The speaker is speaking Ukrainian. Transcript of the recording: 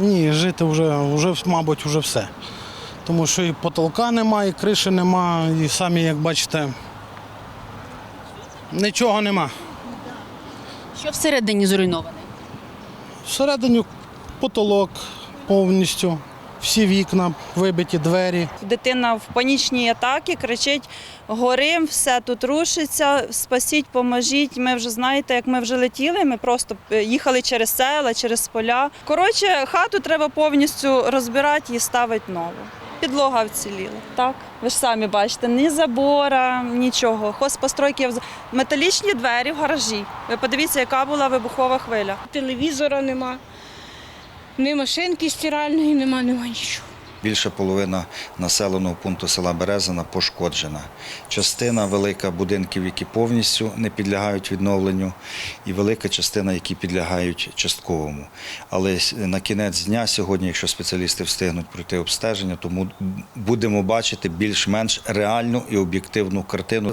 Ні, жити вже, вже, мабуть, вже все. Тому що і потолка немає, і криші нема, і самі, як бачите, нічого нема. Що всередині зруйноване? Всередині потолок повністю, всі вікна, вибиті двері. Дитина в панічній атаці кричить: горим, все тут рушиться, спасіть, поможіть. Ми вже знаєте, як ми вже летіли. Ми просто е, їхали через села, через поля. Коротше, хату треба повністю розбирати і ставити нову. Підлога вціліла. Так, ви ж самі бачите, ні забора, нічого. Хозпостройки металічні двері в гаражі. Ви подивіться, яка була вибухова хвиля. телевізора нема, ні машинки стиральної нема, нема нічого. Більша половина населеного пункту села Березина пошкоджена. Частина велика будинків, які повністю не підлягають відновленню, і велика частина, які підлягають частковому. Але на кінець дня сьогодні, якщо спеціалісти встигнуть пройти обстеження, тому будемо бачити більш-менш реальну і об'єктивну картину.